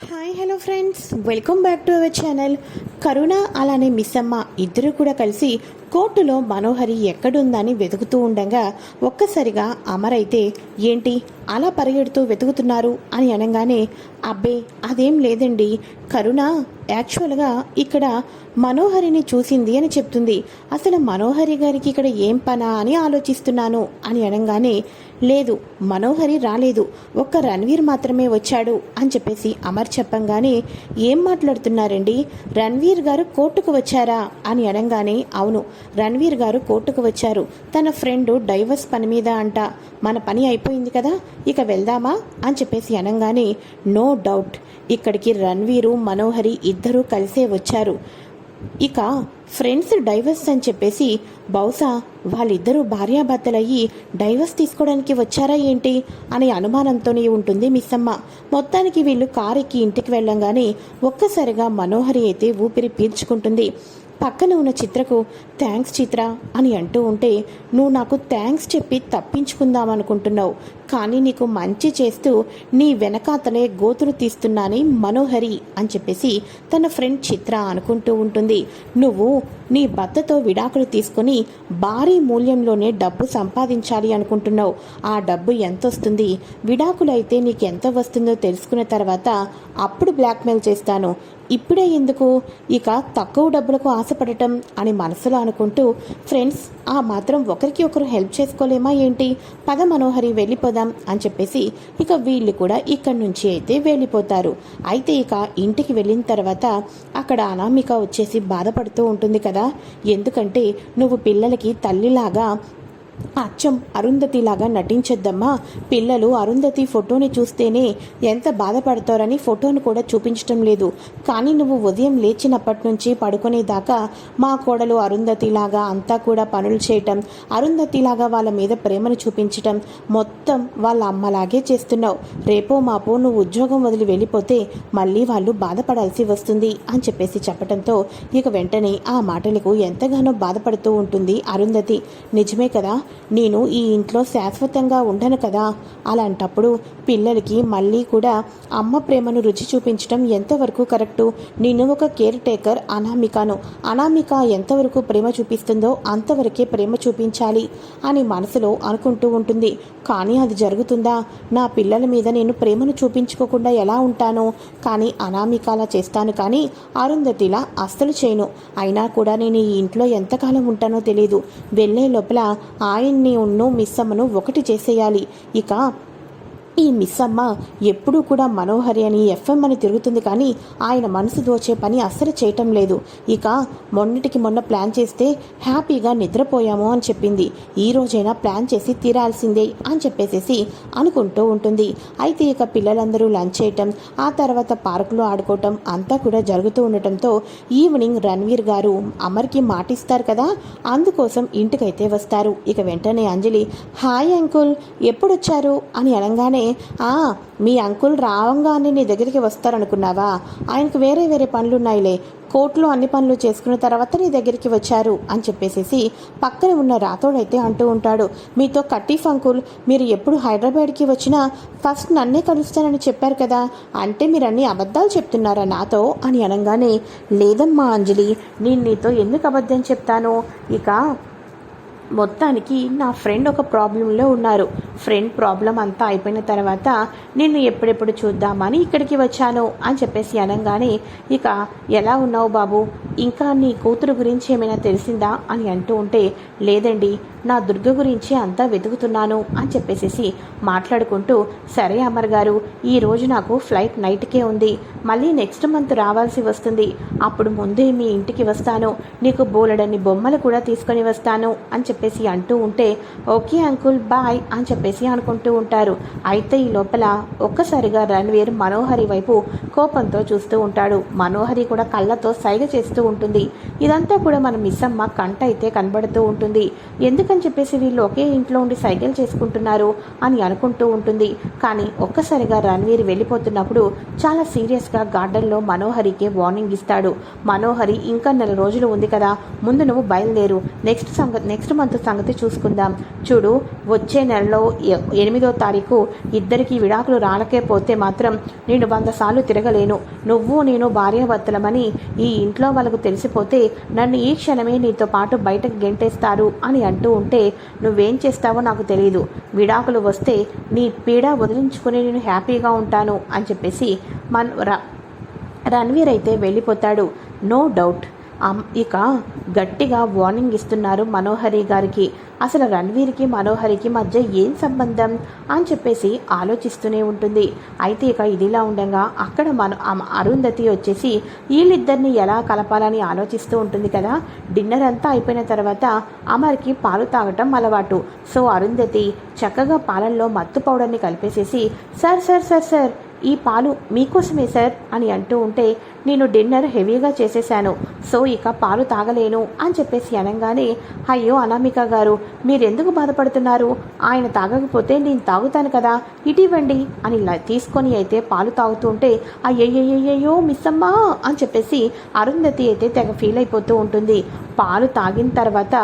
Hi hello friends welcome back to our channel Karuna అలానే miss అమ్మ ఇద్దరు కూడా కలిసి కోర్టులో మనోహరి ఎక్కడుందని వెతుకుతూ ఉండగా ఒక్కసారిగా అమరైతే ఏంటి? అలా పరిగెడుతూ వెతుకుతున్నారు? అని అనగానే అబ్బే అదేం లేదండి. కరుణ యాక్చువల్గా ఇక్కడ మనోహరిని చూసింది అని చెప్తుంది. అసలు మనోహరి గారికి ఇక్కడ ఏం పనా? అని ఆలోచిస్తున్నాను అని అనగానే లేదు మనోహరి రాలేదు. ఒక్క రణ్వీర్ మాత్రమే వచ్చాడు అని చెప్పేసి అమర్ చెప్పంగానే ఏం మాట్లాడుతున్నారండి? రణ్వీర్ గారు కోర్టుకు వచ్చారా? అని అనగానే అవును. రణ్వీర్ గారు కోర్టుకు వచ్చారు. తన ఫ్రెండ్ డైవర్స్ పని మీద అంట. మన పని అయిపోయింది కదా ఇక వెళ్దామా? అని చెప్పేసి అనగానే నో డౌట్. ఇక్కడికి రణ్వీరు మనోహరి ఇద్దరూ కలిసే వచ్చారు. ఇక ఫ్రెండ్స్ డైవర్స్ అని చెప్పేసి బహుశా వాళ్ళిద్దరూ భార్యాభర్తలయ్యి డైవర్స్ తీసుకోవడానికి వచ్చారా ఏంటి? అనే అనుమానంతోనే ఉంటుంది మిస్సమ్మ. మొత్తానికి వీళ్ళు కారెక్కి ఇంటికి వెళ్ళంగానే ఒక్కసారిగా మనోహరి అయితే ఊపిరి పీల్చుకుంటుంది. పక్కన ఉన్న చిత్రకు థ్యాంక్స్ చిత్ర అని అంటూ ఉంటే నువ్వు నాకు థ్యాంక్స్ చెప్పి తప్పించుకుందాం అనుకుంటున్నావు కానీ నీకు మంచి చేస్తూ నీ వెనకాతలే గోతులు తీస్తున్నాని మనోహరి అని చెప్పేసి తన ఫ్రెండ్ చిత్ర అనుకుంటూ ఉంటుంది. నువ్వు నీ భర్తతో విడాకులు తీసుకొని భారీ మూల్యంలోనే డబ్బు సంపాదించాలి అనుకుంటున్నావు. ఆ డబ్బు ఎంత వస్తుంది విడాకులు అయితే నీకు ఎంత వస్తుందో తెలుసుకున్న తర్వాత అప్పుడు బ్లాక్మెయిల్ చేస్తాను. ఇప్పుడే ఎందుకు? ఇక తక్కువ డబ్బులకు ఆశపడటం అని మనసులో అనుకుంటూ ఫ్రెండ్స్ ఆ మాత్రం ఒకరికి ఒకరు హెల్ప్ చేసుకోలేమా ఏంటి? పద మనోహరి వెళ్ళిపోదాం అని చెప్పేసి ఇక వీళ్ళు కూడా ఇక్కడి నుంచి అయితే వెళ్ళిపోతారు. అయితే ఇక ఇంటికి వెళ్ళిన తర్వాత అక్కడ అనామిక వచ్చేసి బాధపడుతూ ఉంటుంది కదా. ఎందుకంటే నువ్వు పిల్లలకి తల్లిలాగా అచ్చం అరుంధతిలాగా నటించొద్దమ్మా. పిల్లలు అరుంధతి ఫోటోని చూస్తేనే ఎంత బాధపడతారని ఫోటోను కూడా చూపించటం లేదు. కానీ నువ్వు ఉదయం లేచినప్పటి నుంచి పడుకునేదాకా మా కోడలు అరుంధతిలాగా అంతా కూడా పనులు చేయటం అరుంధతిలాగా వాళ్ళ మీద ప్రేమను చూపించటం మొత్తం వాళ్ళ అమ్మలాగే చేస్తున్నావు. రేపో మాపో నువ్వు ఉద్యోగం వదిలి వెళ్ళిపోతే మళ్ళీ వాళ్ళు బాధపడాల్సి వస్తుంది అని చెప్పేసి చెప్పడంతో ఇక వెంటనే ఆ మాటలకు ఎంతగానో బాధపడుతూ ఉంటుంది అరుంధతి. నిజమే కదా? నేను ఈ ఇంట్లో శాశ్వతంగా ఉండను కదా? అలాంటప్పుడు పిల్లలకి మళ్ళీ కూడా అమ్మ ప్రేమను రుచి చూపించడం ఎంతవరకు కరెక్టు? నేను ఒక కేర్ టేకర్ అనామికను. అనామిక ఎంతవరకు ప్రేమ చూపిస్తుందో అంతవరకే ప్రేమ చూపించాలి అని మనసులో అనుకుంటూ ఉంటుంది. కానీ అది జరుగుతుందా? నా పిల్లల మీద నేను ప్రేమను చూపించుకోకుండా ఎలా ఉంటాను? కానీ అనామికలా చేస్తాను కానీ అరుంధతిలా అస్సలు చేయను. అయినా కూడా నేను ఈ ఇంట్లో ఎంతకాలం ఉంటానో తెలియదు వెళ్ళే లోపల ఆయన్ని ఉన్ను మిస్సమ్మను ఒకటి చేసేయాలి. ఇక ఈ మిస్ అమ్మ ఎప్పుడూ కూడా మనోహరి అని ఎఫ్ఎం అని తిరుగుతుంది కానీ ఆయన మనసు దోచే పని అస్సలు చేయటం లేదు. ఇక మొన్నటికి మొన్న ప్లాన్ చేస్తే హ్యాపీగా నిద్రపోయాము అని చెప్పింది. ఈ రోజైనా ప్లాన్ చేసి తీరాల్సిందే అని చెప్పేసేసి అనుకుంటూ ఉంటుంది. అయితే ఇక పిల్లలందరూ లంచ్ చేయటం ఆ తర్వాత పార్కులో ఆడుకోవటం అంతా కూడా జరుగుతూ ఉండటంతో ఈవినింగ్ రణ్వీర్ గారు అమర్కి మాటిస్తారు కదా అందుకోసం ఇంటికైతే వస్తారు. ఇక వెంటనే అంజలి హాయ్ అంకుల్ ఎప్పుడొచ్చారు? అని అనగానే ఆ మీ అంకుల్ రావంగానే నీ దగ్గరికి వస్తారనుకున్నావా? ఆయనకు వేరే వేరే పనులున్నాయిలే. కోర్టులో అన్ని పనులు చేసుకున్న తర్వాత నీ దగ్గరికి వచ్చారు అని చెప్పేసేసి పక్కన ఉన్న రాతోడైతే అంటూ ఉంటాడు. మీతో కటీఫ్ అంకుల్ మీరు ఎప్పుడు హైదరాబాద్కి వచ్చినా ఫస్ట్ నన్నే కలుస్తానని చెప్పారు కదా. అంటే మీరు అన్ని అబద్ధాలు చెప్తున్నారా నాతో? అని అనగానే లేదమ్మా అంజలి నేను నీతో ఎందుకు అబద్ధం చెప్తాను? ఇక మొత్తానికి నా ఫ్రెండ్ ఒక ప్రాబ్లంలో ఉన్నారు. ఫ్రెండ్ ప్రాబ్లం అంతా అయిపోయిన తర్వాత నిన్ను ఎప్పుడెప్పుడు చూద్దామని ఇక్కడికి వచ్చాను అని చెప్పేసి అనగానే ఇక ఎలా ఉన్నావు బాబు? ఇంకా నీ కూతురు గురించి ఏమైనా తెలిసిందా? అని అంటూ ఉంటే లేదండి నా దుర్గ గురించి అంతా వెతుకుతున్నాను అని చెప్పేసేసి మాట్లాడుకుంటూ సరే అమర్ గారు ఈరోజు నాకు ఫ్లైట్ నైట్కే ఉంది. మళ్ళీ నెక్స్ట్ మంత్ రావాల్సి వస్తుంది. అప్పుడు ముందే మీ ఇంటికి వస్తాను. నీకు బోలెడన్ని బొమ్మలు కూడా తీసుకొని వస్తాను అని చెప్పేసి అంటూ ఉంటే ఓకే అంకుల్ బాయ్ అని చెప్పేసి అనుకుంటూ ఉంటారు. అయితే ఈ లోపల ఒక్కసారిగా రణ్వీర్ మనోహరి వైపు కోపంతో చూస్తూ ఉంటాడు. మనోహరి కూడా కళ్ళతో సైగ చేస్తూ ఉంటుంది. ఇదంతా కూడా మన మిస్సమ్మ కంట అయితే కనబడుతూ ఉంటుంది. ఎందుకని చెప్పేసి వీళ్ళు ఒకే ఇంట్లో ఉండి సైకిల్ చేసుకుంటున్నారు? అని అనుకుంటూ ఉంటుంది. కానీ ఒక్కసారిగా రణవీర్ వెళ్ళిపోతున్నప్పుడు చాలా సీరియస్గా గార్డెన్లో మనోహరికి వార్నింగ్ ఇస్తాడు. మనోహరి ఇంకా నెల రోజులు ఉంది కదా. ముందు నువ్వు బయలుదేరు. నెక్స్ట్ సంగతి నెక్స్ట్ మంత్ సంగతి చూసుకుందాం. చూడు వచ్చే నెలలో ఎనిమిదో తారీఖు ఇద్దరికి విడాకులు రాలకే పోతే మాత్రం నేను వంద సార్లు తిరగలేను. నువ్వు నేను భార్యాభర్తలమని ఈ ఇంట్లో వాళ్ళకు తెలిసిపోతే నన్ను ఈ క్షణమే నీతో పాటు బయటకు గెంటేస్తారు అని అంటూ ఉంటే నువ్వేం చేస్తావో నాకు తెలియదు విడాకులు వస్తే నీ పీడ వదిలించుకుని నేను హ్యాపీగా ఉంటాను అని చెప్పేసి మన ర- అయితే వెళ్ళిపోతాడు. No doubt. ఇక గట్టిగా వార్నింగ్ ఇస్తున్నారు మనోహరి గారికి. అసలు రణ్వీర్కి మనోహరికి మధ్య ఏం సంబంధం? అని చెప్పేసి ఆలోచిస్తూనే ఉంటుంది. అయితే ఇక ఇదిలా ఉండగా అక్కడ మన అరుంధతి వచ్చేసి వీళ్ళిద్దరిని ఎలా కలపాలని ఆలోచిస్తూ ఉంటుంది కదా? డిన్నర్ అంతా అయిపోయిన తర్వాత అమర్కి పాలు తాగటం అలవాటు. సో అరుంధతి చక్కగా పాలల్లో మత్తు పౌడర్ని కలిపేసేసి సార్ సార్ సార్ సార్ ఈ పాలు మీకోసమే సార్? అని అంటూ ఉంటే నేను డిన్నర్ హెవీగా చేసేశాను సో ఇక పాలు తాగలేను అని చెప్పేసి అనగానే అయ్యో అనామిక గారు మీరెందుకు బాధపడుతున్నారు? ఆయన తాగకపోతే నేను తాగుతాను కదా ఇటివ్వండి అని ఇలా తీసుకొని అయితే పాలు తాగుతుంటే అయ్యయ్యయ్యో మిస్ అమ్మా అని చెప్పేసి అరుంధతి అయితే తెగ ఫీల్ అయిపోతూ ఉంటుంది. పాలు తాగిన తర్వాత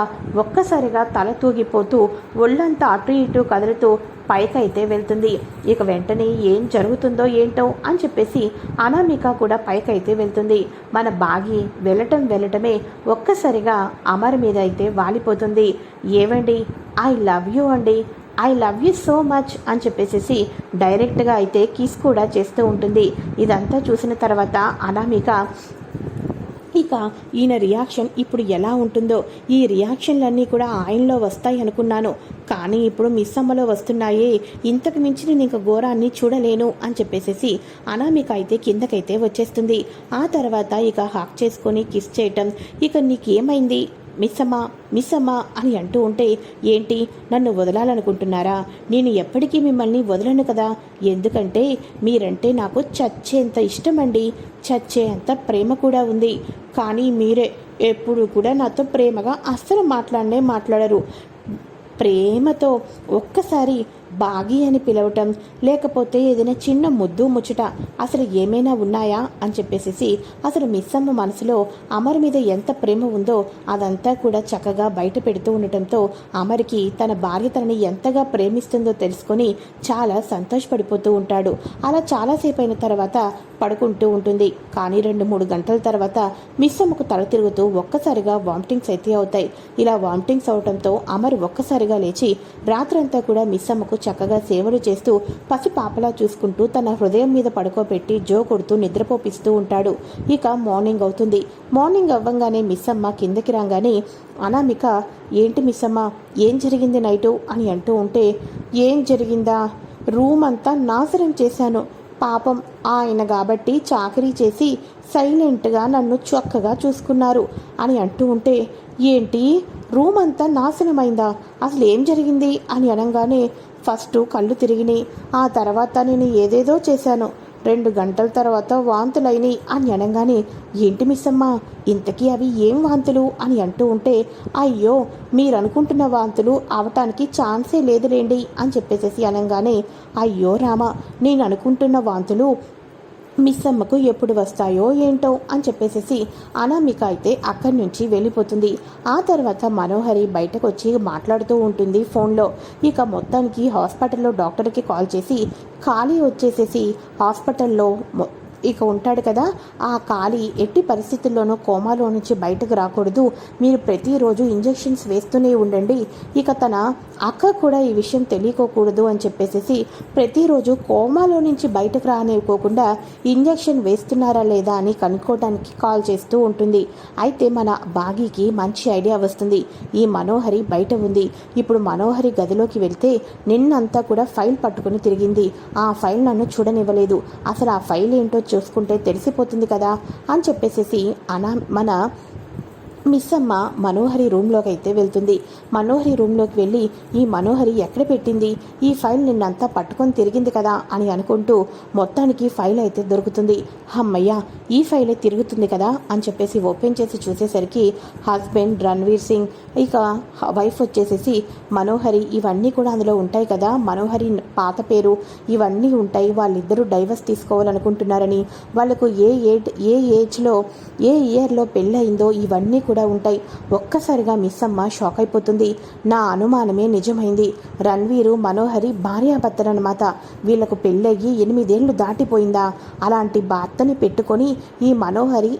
ఒక్కసారిగా తల తూగిపోతూ ఒళ్ళంతా అటు ఇటు కదులుతూ పైకైతే వెళ్తుంది. ఇక వెంటనే ఏం జరుగుతుందో ఏంటో అని చెప్పేసి అనామిక కూడా పైకైతే వెళ్తుంది. మన బాగి వెళ్ళటం వెళ్ళటమే ఒక్కసారిగా అమర్ మీద అయితే వాలిపోతుంది. ఏవండి? ఐ లవ్ యూ అండి. I love you so much అని చెప్పేసి డైరెక్ట్గా అయితే కిస్ కూడా చేస్తూ ఉంటుంది. ఇదంతా చూసిన తర్వాత అనామిక ఇక ఈయన రియాక్షన్ ఇప్పుడు ఎలా ఉంటుందో. ఈ రియాక్షన్లన్నీ కూడా ఆయనలో వస్తాయి అనుకున్నాను. కానీ ఇప్పుడు మిస్ అమ్మలో వస్తున్నాయే. ఇంతకు మించి నేను ఇంక ఘోరాన్ని చూడలేను అని చెప్పేసేసి అనామిక అయితే కిందకైతే వచ్చేస్తుంది. ఆ తర్వాత ఇక హాక్ చేసుకొని కిస్ చేయటం. ఇక నీకేమైంది? మిస్సమ్మా మిస్సమ్మా అని అంటూ ఉంటే ఏంటి? నన్ను వదలాలనుకుంటున్నారా? నేను ఎప్పటికీ మిమ్మల్ని వదలను కదా? ఎందుకంటే మీరంటే నాకు చచ్చేంత ఇష్టమండి. చచ్చేంత ప్రేమ కూడా ఉంది. కానీ మీరే ఎప్పుడు కూడా నాతో ప్రేమగా అస్సలు మాట్లాడనే మాట్లాడరు. ప్రేమతో ఒక్కసారి బాగి అని పిలవటం లేకపోతే ఏదైనా చిన్న ముద్దు ముచ్చట అసలు ఏమైనా ఉన్నాయా? అని చెప్పేసి అసలు మిస్ అమ్మ మనసులో అమర్ మీద ఎంత ప్రేమ ఉందో అదంతా కూడా చక్కగా బయట పెడుతూ ఉండటంతో అమర్కి తన భార్య తనని ఎంతగా ప్రేమిస్తుందో తెలుసుకొని చాలా సంతోషపడిపోతూ ఉంటాడు. అలా చాలాసేపు అయిన తర్వాత పడుకుంటూ ఉంటుంది. కానీ రెండు మూడు గంటల తర్వాత మిస్ అమ్మకు తల తిరుగుతూ ఒక్కసారిగా వామిటింగ్స్ అయితే అవుతాయి. ఇలా వామిటింగ్స్ అవడంతో అమర్ ఒక్కసారిగా లేచి రాత్రంతా కూడా మిస్ అమ్మకు చక్కగా సేవలు చేస్తూ పసి పాపలా చూసుకుంటూ తన హృదయం మీద పడుకోబెట్టి జో కొడుతూ నిద్రపోపిస్తూ ఉంటాడు. ఇక మార్నింగ్ అవుతుంది. మార్నింగ్ అవ్వంగానే మిస్ అమ్మ కిందకి రాగానే అనామిక ఏంటి మిస్ అమ్మ ఏం జరిగింది నైటు? అని అంటూ ఉంటే ఏం జరిగిందా? రూమ్ అంతా నాశనం చేశాను. పాపం ఆయన కాబట్టి చాకరీ చేసి సైలెంట్గా నన్ను చక్కగా చూసుకున్నారు అని అంటూ ఉంటే ఏంటి? రూమ్ అంతా నాశనమైందా? అసలు ఏం జరిగింది? అని అనగానే ఫస్ట్ కళ్ళు తిరిగినాయి. ఆ తర్వాత నేను ఏదేదో చేశాను. రెండు గంటల తర్వాత వాంతులైనవి అని అనగానే ఏంటి మిస్సమ్మా ఇంతకీ అవి ఏం వాంతులు? అని అంటూ ఉంటే అయ్యో మీరు అనుకుంటున్న వాంతులు అవటానికి ఛాన్సే లేదులేండి అని చెప్పేసేసి అనగానే అయ్యో రామ నేను అనుకుంటున్న వాంతులు మిస్ అమ్మకు ఎప్పుడు వస్తాయో ఏంటో అని చెప్పేసేసి అనామిక అయితే అక్కడి నుంచి వెళ్ళిపోతుంది. ఆ తర్వాత మనోహరి బయటకు వచ్చి మాట్లాడుతూ ఉంటుంది ఫోన్లో. ఇక మొత్తానికి హాస్పిటల్లో డాక్టర్కి కాల్ చేసి ఖాళీ వచ్చేసేసి హాస్పిటల్లో ఇక ఉంటాడు కదా. ఆ కాలి ఎట్టి పరిస్థితుల్లోనూ కోమాలో నుంచి బయటకు రాకూడదు. మీరు ప్రతిరోజు ఇంజెక్షన్స్ వేస్తూనే ఉండండి. ఇక తన అక్క కూడా ఈ విషయం తెలియకోకూడదు అని చెప్పేసి ప్రతిరోజు కోమాలో నుంచి బయటకు రానివ్వకోకుండా ఇంజెక్షన్ వేస్తున్నారా లేదా అని కనుక్కోవడానికి కాల్ చేస్తూ ఉంటుంది. అయితే మన బాగీకి మంచి ఐడియా వస్తుంది. ఈ మనోహరి బయట ఉంది. ఇప్పుడు మనోహరి గదిలోకి వెళ్తే నిన్నంతా కూడా ఫైల్ పట్టుకుని తిరిగింది. ఆ ఫైల్ నన్ను చూడనివ్వలేదు. అసలు ఆ ఫైల్ ఏంటో చూసుకుంటే తెలిసిపోతుంది కదా అని చెప్పేసేసి అనా మన మిస్ అమ్మ మనోహరి రూమ్లోకి అయితే వెళ్తుంది. మనోహరి రూమ్లోకి వెళ్ళి ఈ మనోహరి ఎక్కడ పెట్టింది? ఈ ఫైల్ నిన్నంతా పట్టుకొని తిరిగింది కదా అని అనుకుంటూ మొత్తానికి ఫైల్ అయితే దొరుకుతుంది. అమ్మయ్య ఈ ఫైలే తిరుగుతుంది కదా అని చెప్పేసి ఓపెన్ చేసి చూసేసరికి హస్బెండ్ రణ్వీర్ సింగ్ ఇక వైఫ్ వచ్చేసేసి మనోహరి ఇవన్నీ కూడా అందులో ఉంటాయి కదా. మనోహరి పాత పేరు. ఇవన్నీ ఉంటాయి. వాళ్ళిద్దరూ డైవర్స్ తీసుకోవాలనుకుంటున్నారని. వాళ్ళకు ఏ ఏజ్ ఏ ఏజ్లో ఏ ఇయర్లో పెళ్ళయిందో ఇవన్నీ కూడా ఉంటాయి. ఒక్కసారిగా మిస్ అమ్మ షాక్ అయిపోతుంది. నా అనుమానమే నిజమైంది. రణ్వీరు మనోహరి భార్యాభర్తలన్నమాట. వీళ్ళకు పెళ్ళయ్యి ఎనిమిదేళ్ళు దాటిపోయిందా? అలాంటి భర్తని పెట్టుకొని ఈ మనోహరి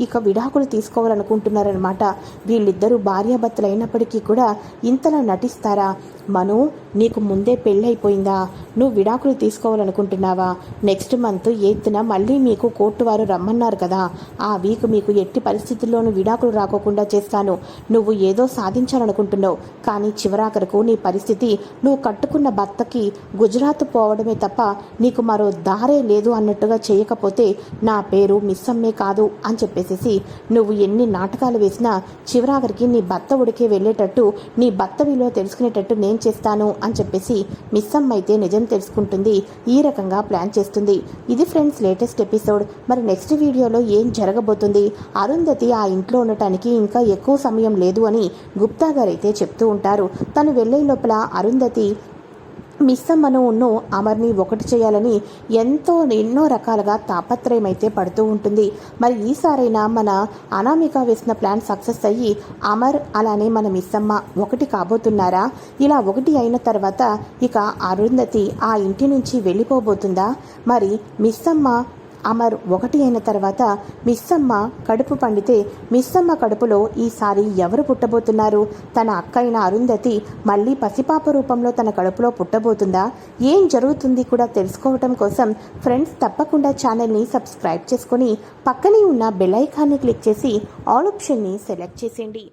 ఇక విడాకులు తీసుకోవాలనుకుంటున్నారనమాట వీళ్ళిద్దరూ భార్యాభర్తలు అయినప్పటికీ కూడా ఇంతలా నటిస్తారా? మను నీకు ముందే పెళ్ళైపోయిందా? నువ్వు విడాకులు తీసుకోవాలనుకుంటున్నావా? నెక్స్ట్ మంత్ ఎయిత్న మళ్ళీ మీకు కోర్టు వారు రమ్మన్నారు కదా. ఆ వీక్ మీకు ఎట్టి పరిస్థితుల్లోనూ విడాకులు రాకోకుండా చేస్తాను. నువ్వు ఏదో సాధించాలనుకుంటున్నావు. కానీ చివరాఖరకు నీ పరిస్థితి నువ్వు కట్టుకున్న భర్తకి గుజరాత్ పోవడమే తప్ప నీకు మరో దారే లేదు అన్నట్టుగా చేయకపోతే నా పేరు మిస్సమ్మే కాదు అని చెప్పేసేసి నువ్వు ఎన్ని నాటకాలు వేసినా చివరాఖరికి నీ భర్త ఉడికే వెళ్ళేటట్టు నీ భర్త విలువ తెలుసుకునేటట్టు నేను చేస్తాను అని చెప్పేసి మిస్సమ్మ అయితే నిజం తెలుసుకుంటుంది. ఈ రకంగా ప్లాన్ చేస్తుంది. ఇది ఫ్రెండ్స్ లేటెస్ట్ ఎపిసోడ్. మరి నెక్స్ట్ వీడియోలో ఏం జరగబోతుంది? అరుంధతి ఆ ఇంట్లో ఉండటానికి ఇంకా ఎక్కువ సమయం లేదు అని గుప్తా గారు అయితే చెప్తూ ఉంటారు. తను వెళ్ళే లోపల అరుంధతి మిస్సమ్మను ఉన్ను అమర్ని ఒకటి చేయాలని ఎంతో ఎన్నో రకాలుగా తాపత్రయం అయితే పడుతూ ఉంటుంది. మరి ఈసారైనా మన అనామిక వేసిన ప్లాన్ సక్సెస్ అయ్యి అమర్ అలానే మన మిస్సమ్మ ఒకటి కాబోతున్నారా? ఇలా ఒకటి అయిన తర్వాత ఇక అరుంధతి ఆ ఇంటి నుంచి వెళ్ళిపోబోతుందా? మరి మిస్సమ్మ అమర్ ఒకటి అయిన తర్వాత మిస్సమ్మ కడుపు పండితే మిస్సమ్మ కడుపులో ఈసారి ఎవరు పుట్టబోతున్నారు? తన అక్క అయిన అరుంధతి మళ్ళీ పసిపాప రూపంలో తన కడుపులో పుట్టబోతుందా? ఏం జరుగుతుంది కూడా తెలుసుకోవటం కోసం ఫ్రెండ్స్ తప్పకుండా ఛానల్ని సబ్స్క్రైబ్ చేసుకొని పక్కనే ఉన్న బెల్ ఐకాన్ని క్లిక్ చేసి ఆల్ ఆప్షన్ని సెలెక్ట్ చేసేయండి.